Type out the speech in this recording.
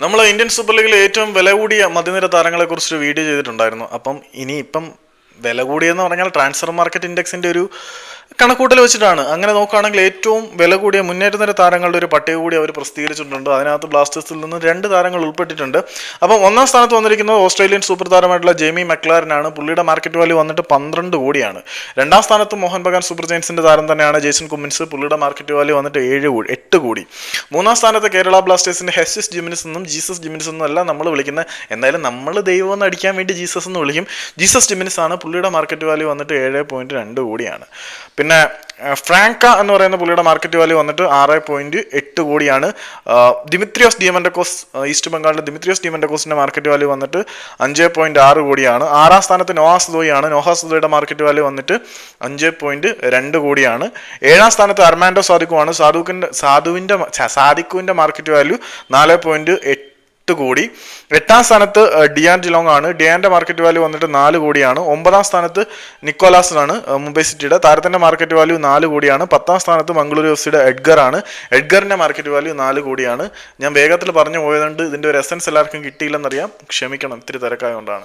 നമ്മൾ Indian super ലീഗിലെ ഏറ്റവും വില കൂടിയ മധ്യനിര താരങ്ങളെ കുറിച്ചൊരു വീഡിയോ ചെയ്തിട്ടുണ്ടായിരുന്നു. അപ്പം ഇനി ഇപ്പം വില കൂടിയെന്ന് പറഞ്ഞാൽ ട്രാൻസ്ഫർ മാർക്കറ്റ് ഇൻഡെക്സിന്റെ ഒരു കണക്കൂട്ടൽ വെച്ചിട്ടാണ്. അങ്ങനെ നോക്കുകയാണെങ്കിൽ ഏറ്റവും വില കൂടിയ മുന്നേറ്റ നിര താരങ്ങളുടെ ഒരു പട്ടിക കൂടി അവർ പ്രസിദ്ധീകരിച്ചിട്ടുണ്ട്. അതിനകത്ത് ബ്ലാസ്റ്റേഴ്സിൽ നിന്ന് രണ്ട് താരങ്ങൾ ഉൾപ്പെട്ടിട്ടുണ്ട്. അപ്പം ഒന്നാം സ്ഥാനത്ത് വന്നിരിക്കുന്നത് ഓസ്ട്രേലിയൻ സൂപ്പർ താരമായിട്ടുള്ള ജെമി മെക്ലാരനാണ്. പുള്ളിയുടെ മാർക്കറ്റ് വാല്യൂ വന്നിട്ട് പന്ത്രണ്ട് കോടിയാണ്. രണ്ടാം സ്ഥാനത്ത് മോഹൻ ബഗാൻ സൂപ്പർ ജെയിൻസിന്റെ താരം തന്നെയാണ് ജേസൺ കുമ്മിൻസ്. പുള്ളിയുടെ മാർക്കറ്റ് വാല്യൂ വന്നിട്ട് ഏഴ് കോടി എട്ട് കോടി. മൂന്നാം സ്ഥാനത്ത് കേരള ബ്ലാസ്റ്റേഴ്സിന്റെ ഹെസിസ് ജിമിനിസ് എന്നും ജീസസ് ജിമിനിസ് എന്നും അല്ല നമ്മൾ വിളിക്കുന്നത്. എന്തായാലും നമ്മൾ ദൈവം എന്ന് അടിക്കാൻ വേണ്ടി ജീസസ് എന്ന് വിളിക്കും. ജീസസ് ജിമിനിസ് ആണ് പുള്ളിയുടെ മാർക്കറ്റ് വാല്യൂ വന്നിട്ട് ഏഴ് പോയിന്റ് രണ്ട് കോടിയാണ്. പിന്നെ ഫ്രാങ്ക എന്ന് പറയുന്ന പുള്ളിയുടെ മാർക്കറ്റ് വാല്യൂ വന്നിട്ട് ആറ് പോയിന്റ് എട്ട് കോടിയാണ്. ദിമിത്രിയോസ് ഡിയമൻഡക്കോസ് ഈസ്റ്റ് ബംഗാളിലെ ദിമിത്രിയോസ് ഡിയമൻഡക്കോസിന്റെ മാർക്കറ്റ് വാല്യൂ വന്നിട്ട് അഞ്ച് പോയിന്റ് ആറ് കോടിയാണ്. ആറാം സ്ഥാനത്ത് നോഹാസ് ദോയാണ് നോഹാസ് ദോയുടെ മാർക്കറ്റ് വാല്യൂ വന്നിട്ട് അഞ്ച് പോയിന്റ് രണ്ട് കോടിയാണ്. ഏഴാം സ്ഥാനത്ത് അർമാൻഡോ സാദിഖുവാണ് സാധുക്കിന്റെ സാധുവിന്റെ സാധിക്കുവിന്റെ മാർക്കറ്റ് വാല്യൂ നാല് പോയിന്റ് എട്ട് കോടി. എട്ടാം സ്ഥാനത്ത് ഡിയാൻ ജിലോങ് ആണ്. ഡിയാന്റെ മാർക്കറ്റ് വാല്യൂ വന്നിട്ട് നാല് കോടിയാണ്. ഒമ്പതാം സ്ഥാനത്ത് നിക്കോലാസ് ആണ് മുംബൈ സിറ്റിയുടെ. താരത്തിന്റെ മാർക്കറ്റ് വാല്യൂ നാല് കോടിയാണ്. പത്താം സ്ഥാനത്ത് മംഗളൂരു എഫ് സിയുടെ എഡ്ഗർ ആണ്. എഡ്ഗറിന്റെ മാർക്കറ്റ് വാല്യൂ നാല് കോടിയാണ്. ഞാൻ വേഗത്തിൽ പറഞ്ഞു പോയതുകൊണ്ട് ഇതിന്റെ ഒരു എസൻസ് എല്ലാവർക്കും കിട്ടിയില്ലെന്നറിയാം. ക്ഷമിക്കണം ഇത്തിരി തിരക്കായതുകൊണ്ടാണ്